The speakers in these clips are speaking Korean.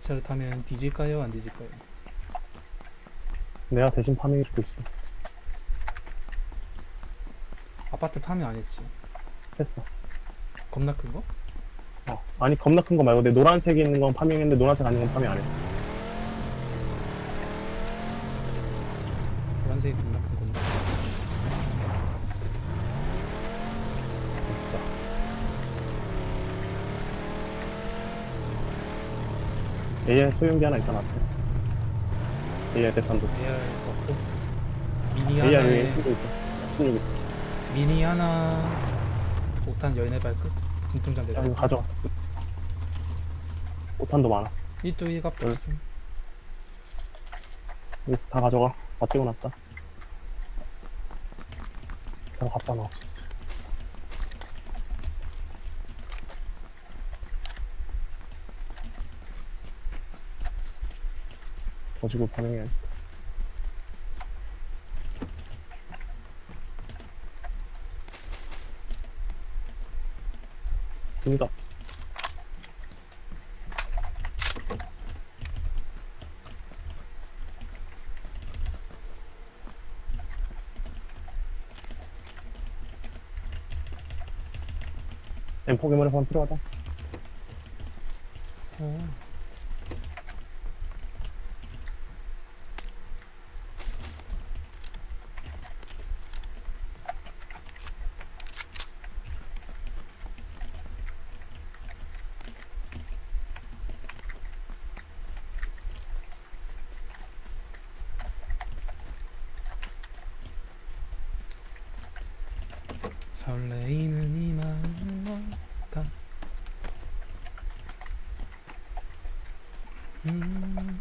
차를 타면 뒤질까요? 안 뒤질까요? 내가 대신 파밍해 주고 있어. 아파트 파밍 안 했지. 했어. 겁나 큰 거? 어. 아니, 겁나 큰 거 말고 내 노란색이 있는 건 파밍했는데 노란색 아닌 건 파밍 안 했어. 노란색이 겁나 AI 소형기 하나 있잖아, 앞에. AI 대탄도. AR 없고 미니 하나에 위에 쓰고 있어. 있어. 미니 하나 옥탄 연애 발끝 진통장 야, 대장 이거 가져와. 오탄도 많아. 이또 이가 응. 없음 여기서 다 가져가. 다 찍어놨다. 그럼 갖다 놔. 없어. 가지고 반응해. 됩니다. 엠포게머리 번 필요하다. 어. 설레이는 이 마음은 뭘까 음,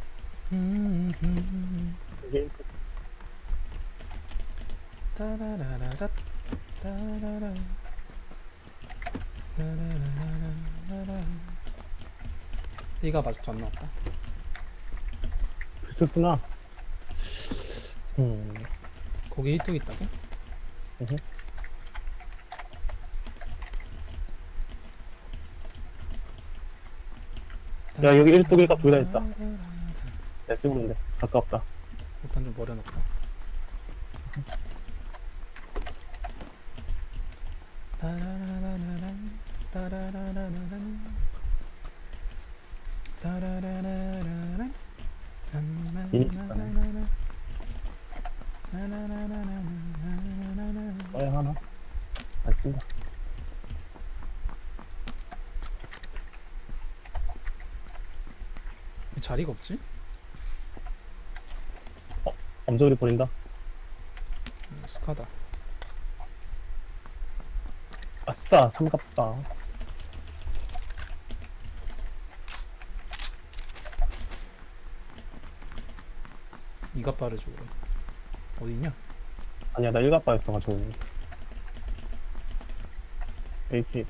음, 음. 이게 따라라라라, 따라라. 따라라라라라. 이가 아직도 안 나왔다. 비스스나. 음, 거기 이뚝 있다고? 으흠. 야, 여기 일뚝이가 둘다 있다. 내 찍으면 돼. 가깝다. 일단 좀 버려놓고. 따라라라라란, 따라라라라란, 따라라라라란, 나나나나나나, 나나나나나나나나나. 써야 하나? 안 쓴다. 자리가 없지? 엄저리 버린다. 음, 스카다. 아싸, 삼갑다. 이가 빠르죠. 그래. 어디냐? 아니야, 나 일갑바였어가지고. AK.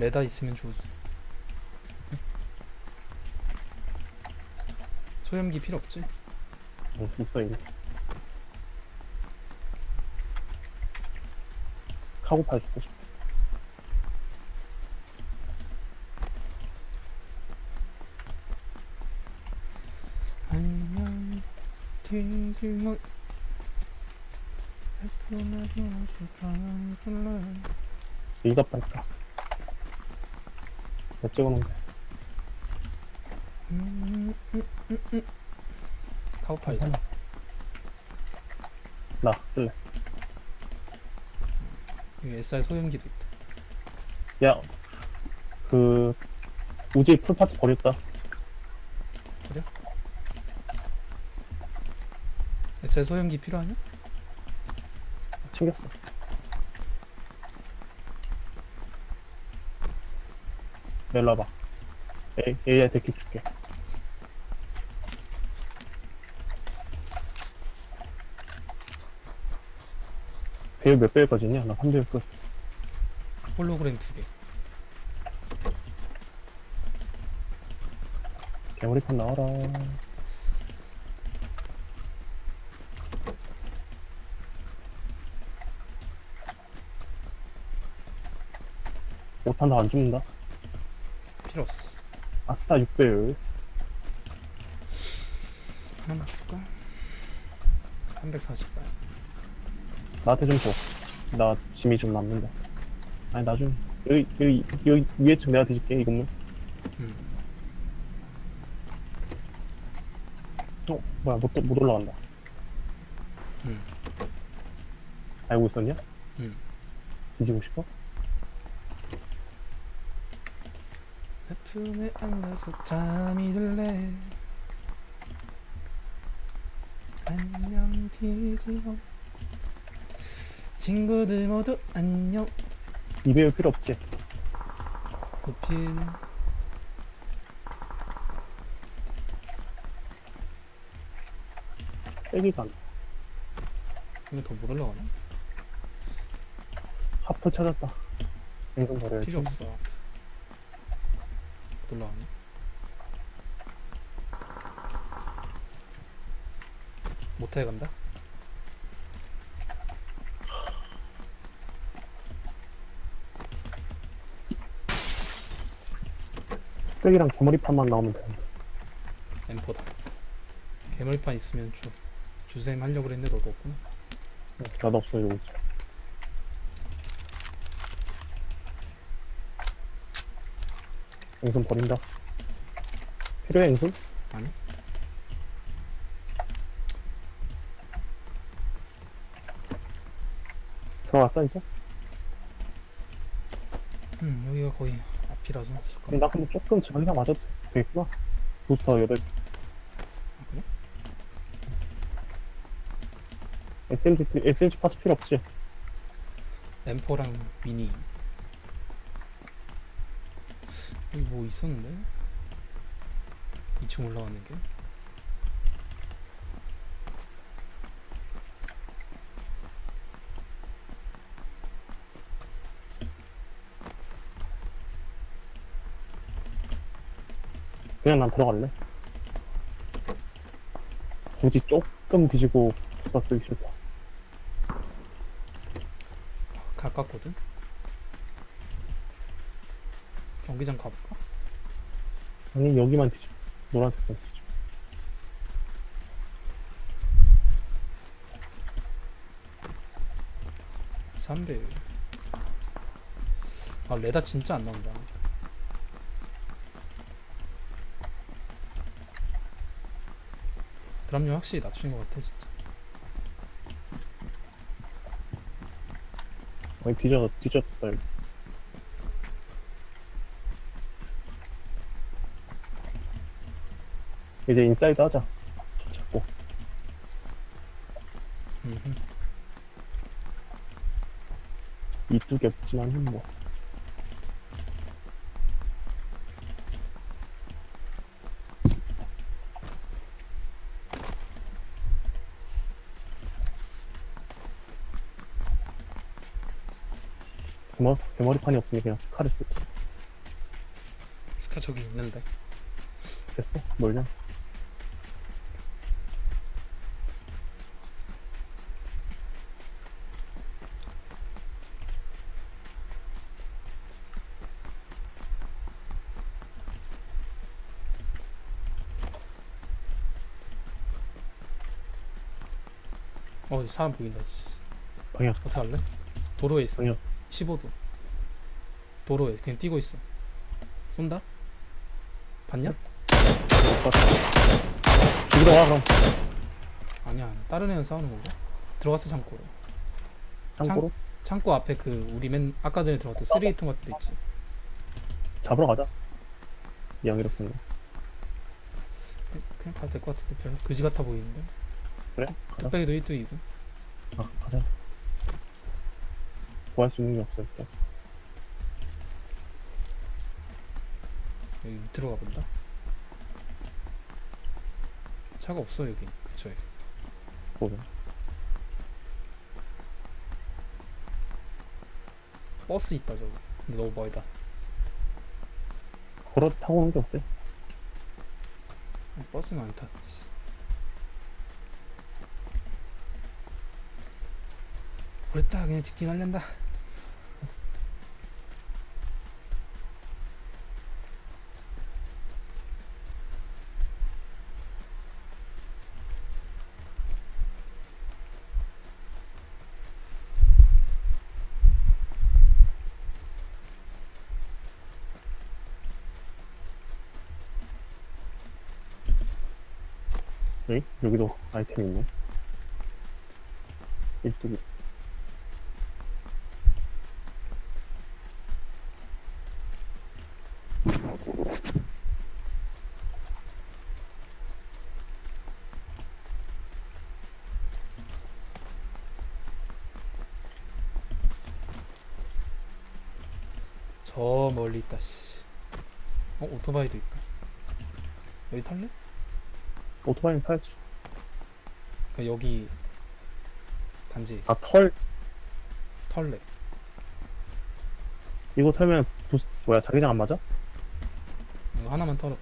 레다 있으면 좋 소염기 필요 없지? 어, 있어 있네. 카고 팔고 싶어. 안녕 뒤질러 이거 팔까? 내 찍어놓은 게. 카우파이 하나. 나, 쓸래. 여기 SR 소염기도 있다 야, 그, 우지 풀파츠 버렸다. SR 소염기 필요하냐? 챙겼어. 와봐. A, AI 데킥 줄게. 배율 몇 배까지냐? 나 3배율 끝. 홀로그램 두 개 개머리판 나와라. 못한 다 안 죽는다. 필요 없어 아싸 6배율. 하나만 줄까? 340발 나한테 좀 줘. 나 짐이 좀 남는다. 아니 나중 여기 여기 여기 위에 층 내가 뒤질게 이 건물. 음. 어 뭐야 못, 못 올라간다. 음. 알고 있었냐? 음. 뒤지고 싶어? 품에 안겨서 잠이 들래 안녕 뒤집어 친구들 모두 안녕 2배율 필요 없지. 고필 빼기가 안 돼. 이거 더 못 올라가나? 하프 찾았다. 버려야지. 필요 없어 못 올라가네 못해 간다? 빼기랑 개머리판만 나오면 돼. 엠포다 개머리판 있으면 줘 주셈 하려고 그랬는데 너도 없구나 나도 없어지고 있지. 앵손 버린다. 필요해 앵손? 아니 들어갔다 이제? 음 여기가 거의 앞이라서 그럼 잠깐만 나 근데 조금 자기가 맞아도 되겠구나. 부스터 8. 아, 그래? SMG, SMG 파츠 필요 없지? M4랑 미니 여기 뭐 있었는데? 2층 올라가는 게 그냥 난 들어갈래. 굳이 조금 뒤지고 써 쓰기 싫다. 가깝거든? 경기장 가볼까? 아니 여기만 뒤져. 노란색만 뒤져. 삼배 아 레다 진짜 안 나온다 드랍률 확실히 낮춘 것 같아 진짜 아니 뒤져 뒤졌다 여기. 이제 인사이드 하자. 찾고. 음흠. 이뚝이 없지만 뭐. 개머, 개머리판이 없으니 그냥 스카를 쓸게. 스카 저기 있는데 됐어? 뭘냐? 어 사람 보인다 씨. 방향. 어떻게 할래? 도로에 있어 방향. 15도 도로에 그냥 뛰고 있어 쏜다? 봤냐? 죽으러 와, 그럼. 아니야 다른 애는 싸우는 건가? 들어갔어 창고로 창고로? 창고 앞에 그 우리 맨 아까 전에 들어갔던 쓰레기통 같은 데 있지 잡으러 가자. 이렇게 했네. 그냥 가도 될 것 같은데 별 그지 같아 보이는데 그래? 가자. 뚝배기도 1등이고 아, 가자. 구할 수 있는 게 없어. 여기 밑으로 가본다 차가 없어 여기 그쵸 보면. 버스 있다 저기 근데 너무 멀다 걸어 타고 오는 게 어때? 아, 버스는 안타 그랬다 그냥 직진하려다 네? 여기도 아이템 있네. 일뚝이. 저 멀리 있다 씨. 어 오토바이도 있다. 여기 탈래? 오토바이는 타야지. 그러니까 여기 단지에 있어. 아, 털, 털래. 이거 털면 부스, 뭐야, 자기장 안 맞아? 이거 하나만 털어봐.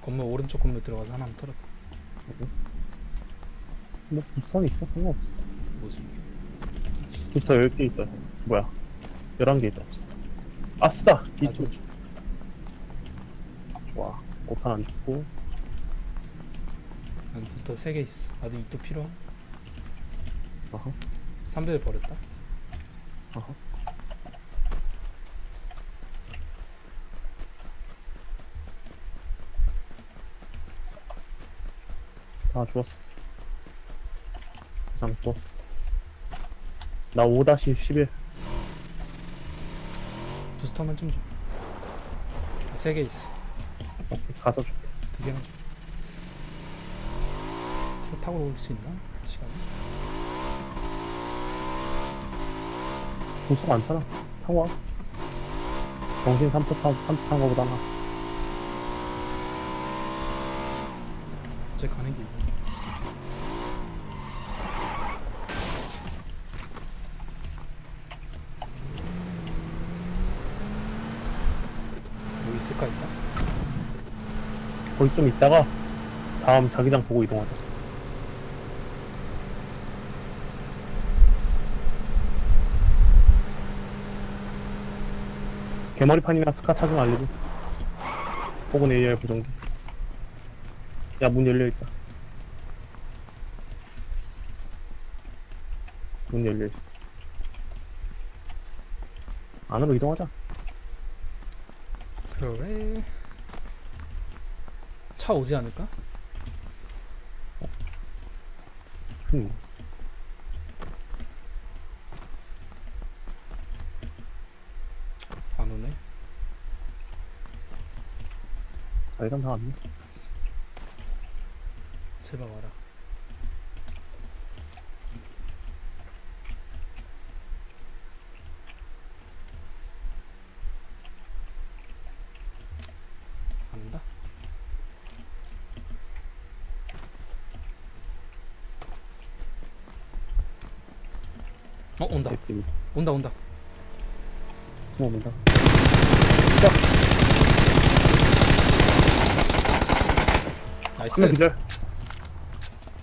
건물 오른쪽 건물 들어가서 하나만 털어봐. 뭐, 부스턴 있어? 상관없어. 뭐지? 부스터 10개 있다. 뭐야. 11개 있다. 아싸! 아, 이쪽. 좀, 좀. 좋아. 5탄 안 죽고. 난 부스터 3개 있어. 나도 이또 필요함. 어허. 3배를 버렸다. 어허. 다 죽었어. 부상 죽었어. 나 5-11. 부스터만 좀 줘. 3개 있어. 오케이, 가서 줄게. 두 개만 줘. 차 타고 올 수 있나? 시간. 부서 많잖아. 타고 와. 정신 3초 타, 3초 탄 거보다 나. 제 가는 길. 뭐 있을까 일단? 거기 좀 있다가 다음 자기장 보고 이동하자. 개머리판이나 스카 찾으면 알려줘. 혹은 AR 보정기. 야, 문 열려있다. 문 열려있어. 안으로 이동하자. 그래. 차 오지 않을까? 흠. 안 오네. 자기장 다 왔네. 제발 와라. 어 온다. SB. 온다 온다. 숨어본다. 나이스. 한명 기절.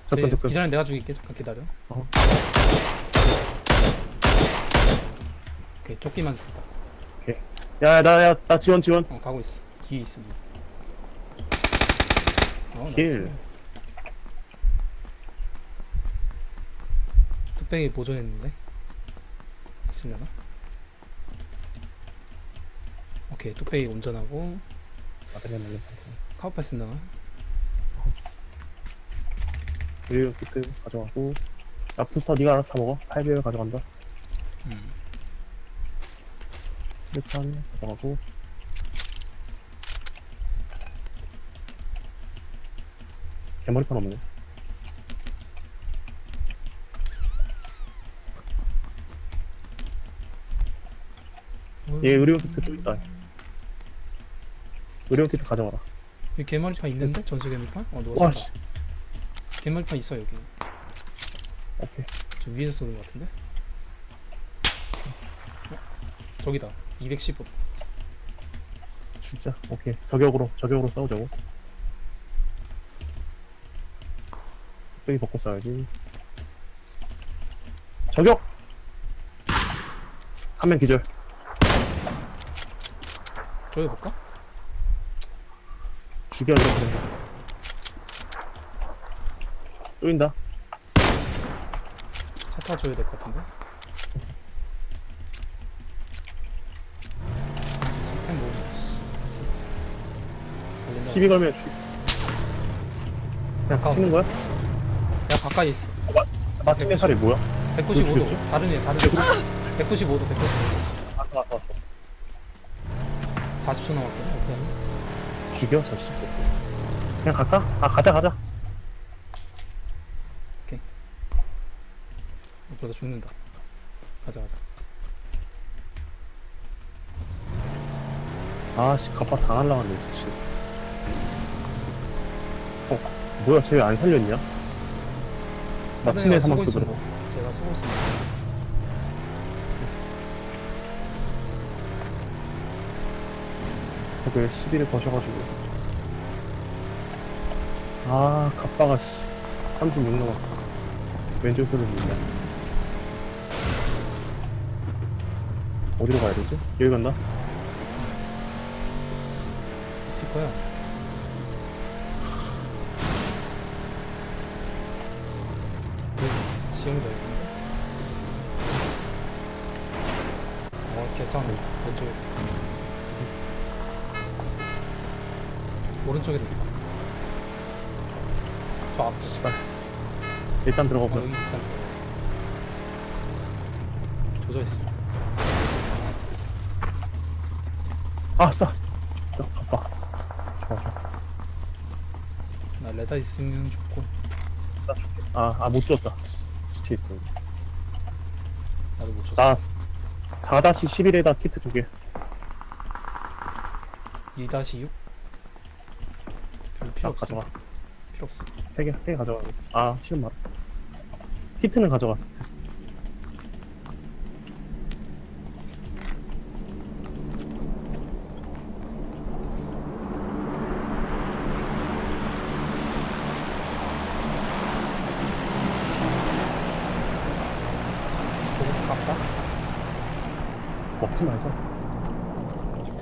접근, 접근. 기자는 내가 죽일게. 잠깐 기다려. 어. 오케이 조끼만 줬다. 야, 나, 야, 나 지원, 지원. 어 가고 있어. 뒤에 있어. 어 킬. 나이스. 뚝배기 보존했는데 있으려나? 오케이 뚝배기 운전하고 아, 그냥 날려. 카우파 쓴다. 그리고 키트 가져가고. 야, 부스터 니가 알아서 다 먹어. 8배율 가져간다. 음. 일단 가져가고. 개머리판 없네. 얘 의료용 키트 또 있다. 의료용 키트 가져가라. 여기 개머리판 있는데 전수 개머리판? 어 누가 와, 쏜다. 씨. 개머리판 있어 여기. 오케이. 저 위에서 쏘는 것 같은데? 어? 저기다. 215. 진짜. 오케이. 저격으로, 저격으로 싸우자고. 뚝배기 벗고 싸야지. 저격! 한 명 기절. 저기 볼까? 죽여, 이거. 뚫린다. 차 타줘야 될 것 같은데? 스템 뭐? 씨, 됐어, 됐어. 걸린다. 시비 걸면 죽. 그냥 가까워. 치는 거야? 야 가까이 있어 마침내 살이 뭐야? 195도 죽였지? 다른 애 다른 애 195도 195도 왔어 왔어 왔어 40초 남았거든 어떻게 하니? 죽여 저 씨. 그냥 갈까? 아 가자 가자 그러다 죽는다 가자 가자 아씨 갑바 하네 미친 어 뭐야 쟤왜안 살렸냐? 마침내 들어 뭐, 제가 있으면 벽 에 시비를 거셔가지고. 아 갑바가 씨. 36 넘었어. 왼쪽 손을 민다 어디로 가야 되지? 여기 간다? 있을 거야. 여기 지형도 있는데 어 개싸움 왼쪽에 오른쪽에도 있다 저 앞에 씨발. 일단 들어가 어, 보자. 여기 일단 조져있어. 아싸 자 갑바 좋아 좋아. 나 레다 있으면 좋고. 나 줄게. 아 아 못 줬다. 시체 있어 나도 못 줬어. 나 4-11에다 키트 두 개. 2-6 별로 필요 없어 가져가. 필요 없어 세 개 세 개 가져가. 아. 싫은 말. 키트는 가져가. 먹지 말자.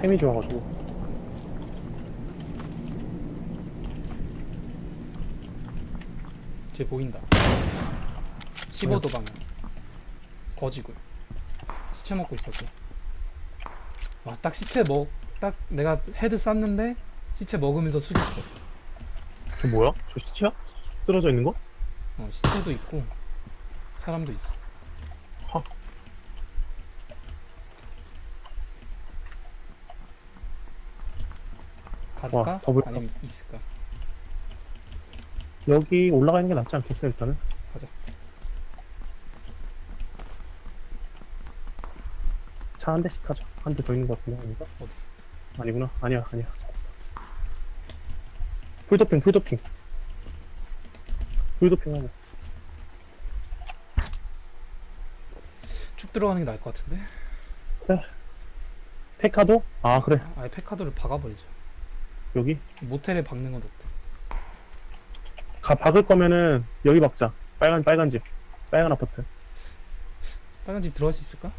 템이 좋아가지고 쟤 보인다 15도 방향 거지고 시체 먹고 있었고 와딱 시체 먹 딱 내가 헤드 쐈는데 시체 먹으면서 숙였어 저 뭐야? 저 시체야? 쓰러져 있는 거? 어 시체도 있고 사람도 있어 하. 가둘까? 와, 더블 아니면 있을까? 여기 올라가는 게 낫지 않겠어 일단은 가자. 차 한 대씩 타자 한 대 더 있는 것 같은데 아닌가? 어디? 아니구나 아니야 아니야 풀도핑 풀도핑 풀도핑 하고 쭉 들어가는 게 나을 것 같은데? 페카도? 아 그래 아예 페카도를 박아버리자 여기 모텔에 박는 건 어때? 가 박을 거면은 여기 박자 빨간 빨간 집 빨간 아파트 빨간 집 들어갈 수 있을까?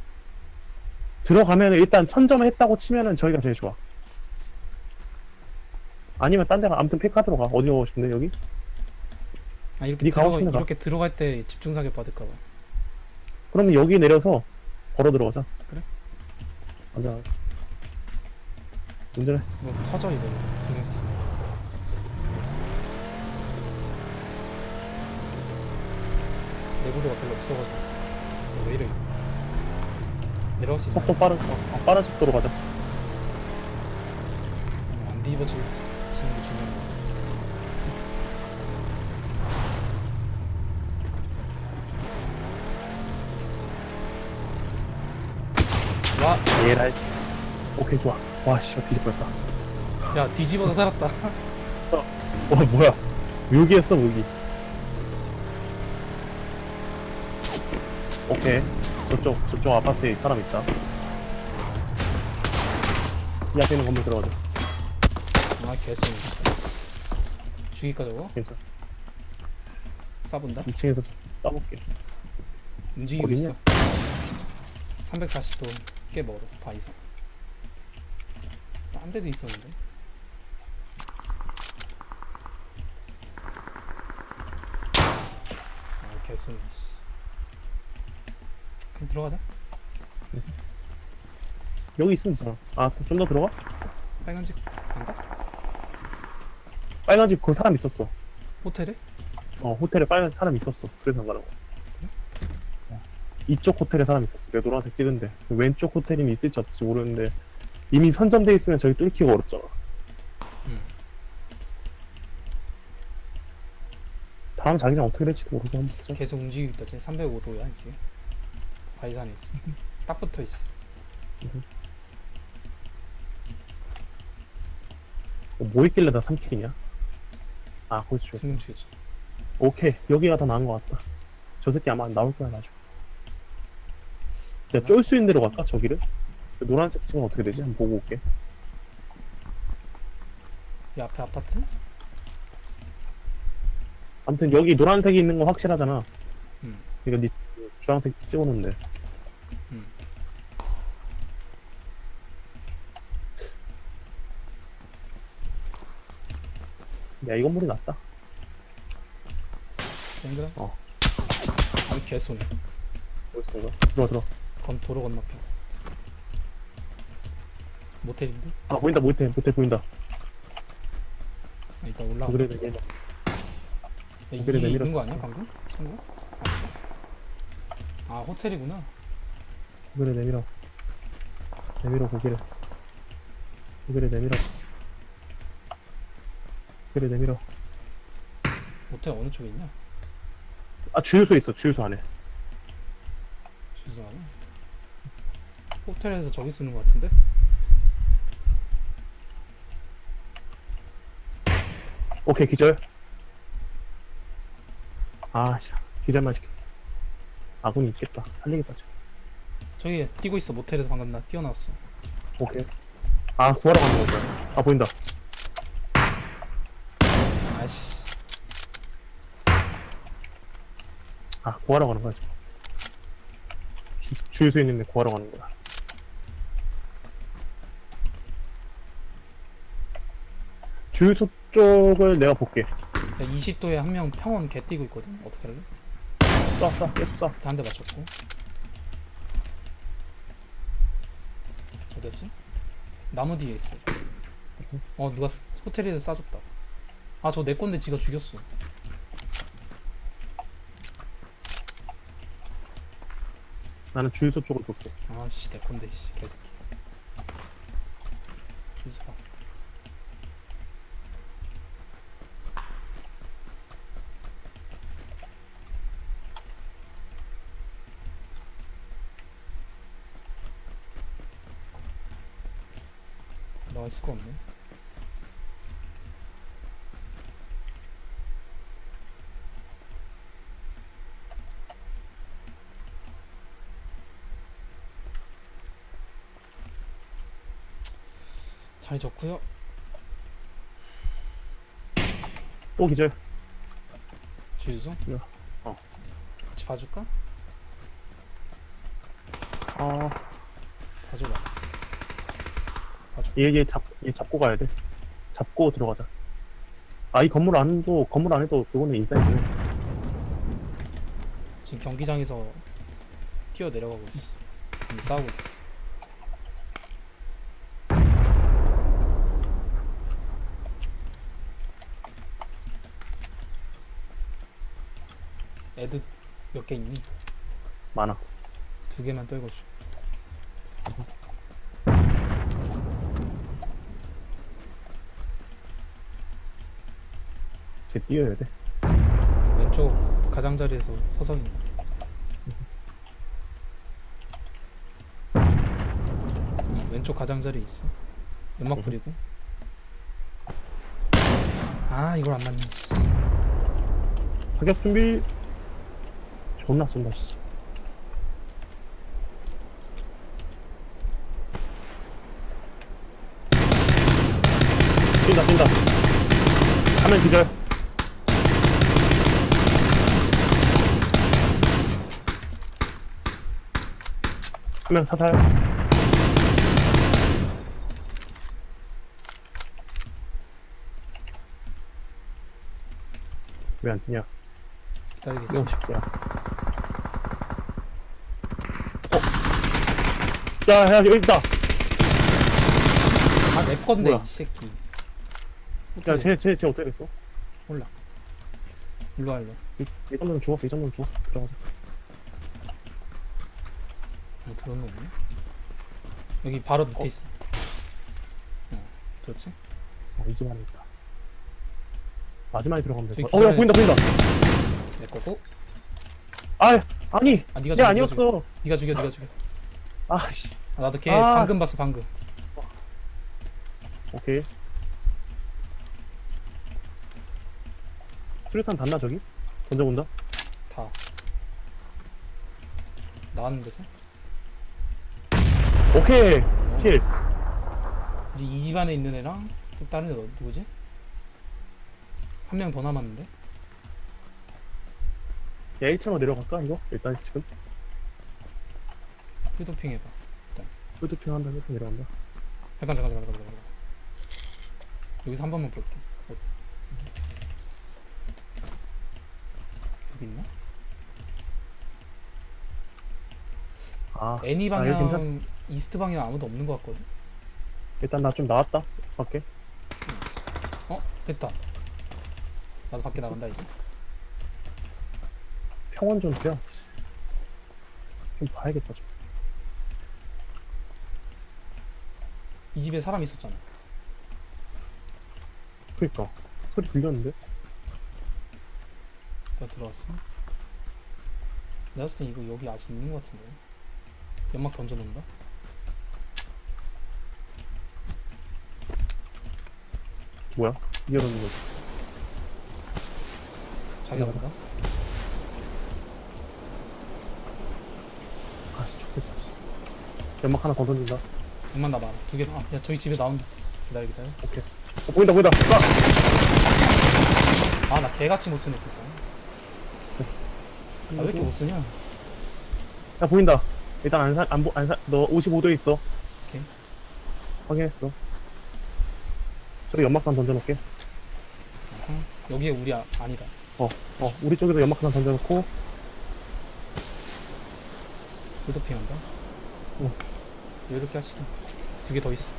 들어가면 일단 선점을 했다고 치면은 저희가 제일 좋아 아니면 딴 데가 아무튼 페카드로 가 어디 가고 싶은데 여기? 아 이렇게 네 가고 들어가 싶은 데 가. 이렇게 들어갈 때 집중 사격 받을까 봐. 그러면 여기 내려서 걸어 들어가자 그래? 맞아 운전해 뭐 터져 이거 두 명이서 쓰면. 내구도가 별로 없어가지고 어, 왜 이래? 내려갈 수 있나? 속도 빠른 어, 빠른 속도로 가자 어, 안 뒤집어지는 게 중요한 거. 와, 예랄 오케이 좋아 와씨 뒤집어졌다 야 뒤집어서 살았다. 와 뭐야 묘기했어 묘기 오케이 저쪽 저쪽 아파트에 사람 있다 이 앞에 있는 건물 들어가자 아 개소리 진짜. 죽일까 저거? 괜찮아 쏴본다? 2층에서 쏴볼게 움직이고 어딨냐? 있어. 340도 꽤 멀어 바이서. 딴 데도 있었는데. 아 개소리. 씨. 그럼 들어가자. 여기 있으면 되잖아 아 좀 더 들어가? 빨간 집 안가? 빨간 집 그 사람 있었어 호텔에? 어 호텔에 빨간 사람 있었어 그래서 안 거야 어. 이쪽 호텔에 사람 있었어 내가 노란색 찍은데 왼쪽 호텔이 있을지 없을지 모르는데 이미 선점돼 있으면 저기 뚫기가 어렵잖아 음. 다음 자기장 어떻게 될지도 모르고 한번 보자 계속 움직이고 있다. 쟤 305도야 지금. 바이산에 있어. 딱 붙어 있어. 어, 뭐 있길래 나 3킬이냐 아 분명 죽였지. 오케이 여기가 더 나은 것 같다 저 새끼 아마 나올 거야 나중에 야쫄수 있는 데로 갈까 저기를? 그 노란색 층은 어떻게 되지? 한번 보고 올게 이 앞에 아파트? 아무튼 여기 노란색이 있는 건 확실하잖아 음. 이거 니 주황색 찍어놓는데 야 이 건물이 낫다 쨍그라? 어. 이 개소네. 어딨어 이거? 들어와 들어와 건 도로 건너편. 모텔인데? 아 보인다 모텔 모텔 보인다 아, 일단 올라가. 그래 그래 야, 이게 고개를 내밀어. 있는 거 아니야 방금? 친구? 아 호텔이구나. 고개를 내밀어 내밀어 고개를 고개를 내밀어 고개를 내밀어. 모텔 어느 쪽에 있냐? 아 주유소 있어 주유소 안에. 죄송하네. 호텔에서 저기 쓰는 거 같은데? 오케이 기절. 아씨 기절만 시켰어. 아군이 있겠다. 살리겠다 지금 저기 뛰고 있어 모텔에서 방금 나 뛰어나왔어. 오케이. 아 구하러 가는 거야 아 보인다 아씨. 아 구하러 가는 거야 지금 주, 주유소에 있는데 구하러 가는 거야 주유소 쪽을 내가 볼게 야 20도에 한 명 평원 개 뛰고 있거든. 어떻게 할래? 쏴쏴 계속 쏴한대 맞췄고. 어디였지? 나무 뒤에 있어. 어 누가 스- 호텔에서 싸줬다. 아 저 내 건데 지가 죽였어. 나는 주유소 쪽을 볼게 아씨 내 건데 씨 개새끼. 주스봐. 나갈 수가 없네. 잘 졌고요. 또 기절 주유소? 어. 같이 봐줄까? 아 봐줘봐. 봐줘. 얘, 얘, 잡, 얘 잡고 가야 돼. 잡고 들어가자. 아, 이 건물 안도, 건물 안에도 그거는 인사이드. 지금 경기장에서 뛰어 내려가고 있어. 이미 싸우고 있어. 애드 몇 개 있니? 많아. 두 개만 떨궈줘. 쟤 뛰어야 돼. 왼쪽 가장자리에서 서서 있는. 어, 왼쪽 가장자리에 있어. 연막 뿌리고. 아 이걸 안 맞네. 사격 준비. 존나 쏜다, 씨. 뛴다, 뛴다. 화면 기절. 화면 사살. 왜 안 뛰냐? 기다리겠지. 이런 새끼야. 야, 야, 여기 있다! 아 내 건데 뭐야? 이 새끼. 야, 쟤, 쟤, 쟤 어떻게 됐어? 몰라. 일로 와 일로 이, 이 정도면 죽었어 이 정도면 죽었어 들어가자 어, 들었나 보네 여기 바로 밑에 어. 있어 어 들었지? 어, 이집 안에 있다 마지막에 들어가면 저기 될거 어야 기절해. 보인다 보인다 내 거고 아 아니 아얘 죽여 아니었어 니가 죽여 니가 죽여 아씨 아, 나도 걔 아. 방금 봤어 방금 오케이 수류탄 닿나 저기? 던져본다 다 나왔는데 서 오케이 어. 킬 이제 이 집 안에 있는 애랑 또 다른 애 너- 누구지? 한 명 더 남았는데 야 1차로 내려갈까 이거? 일단 지금 휴도핑 해봐. 푸드핑 한다 이렇게 내려간다 잠깐 잠깐 잠깐 잠깐 잠깐. 여기서 한 번만 볼게. 어. 여기 있나? 아 애니 아, 여기 방향 이스트 방향 아무도 없는 것 같거든? 일단 나 좀 나왔다. 밖에. 어? 됐다. 나도 밖에 나간다 이제. 평원 좀 돼요 좀 봐야겠다 좀 이 집에 사람 있었잖아. 그니까. 소리 들렸는데? 나 들어왔어? 내가 봤을 땐 이거 여기 아직 있는 것 같은데. 연막 던져놓는다 뭐야? 이어놓는 거지. 자기가 나가다. 간다 아씨 좋겠다 씨. 연막 하나 더 던진다 연막 나봐. 두개. 아, 야 저기 집에 나온다. 기다려 기다려. 오케이. 어, 보인다 보인다. 쏴! 아나 개같이 못 쓰네 진짜. 아 왜 이렇게 못 쓰냐? 야 보인다. 일단 안 사, 안, 보, 안 사, 너 55도에 있어. 오케이. 확인했어. 저기 연막탄 던져놓을게. 어허. 여기에 우리 아, 아니다. 어 우리 쪽에도 연막탄 던져놓고. 루도핑 한다. 어. 이렇게 하시다 두 개 더 있어.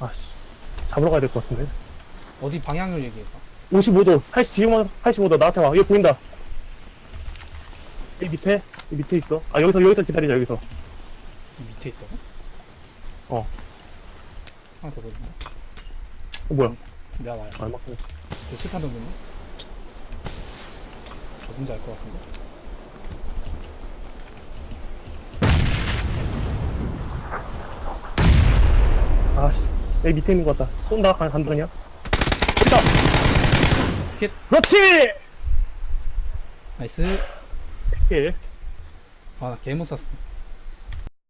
아씨. 잡으러 가야 될 것 같은데? 어디 방향을 얘기해봐. 55도 80 지금 85도 나한테 와. 여기 보인다. 이 밑에? 이 밑에 있어. 아 여기서 여기서 기다리자 여기서. 이 밑에 있다고? 어. 하나 더 던진다 어, 뭐야? 내가 나야 아 연막탄 저 실탄 던졌네 어딘지 알 것 같은데 아씨 여기 밑에 있는 것 같다. 쏜다 간, 간다냐? 있다! 킷. 그렇지! 나이스. 킬 아나 개못 샀어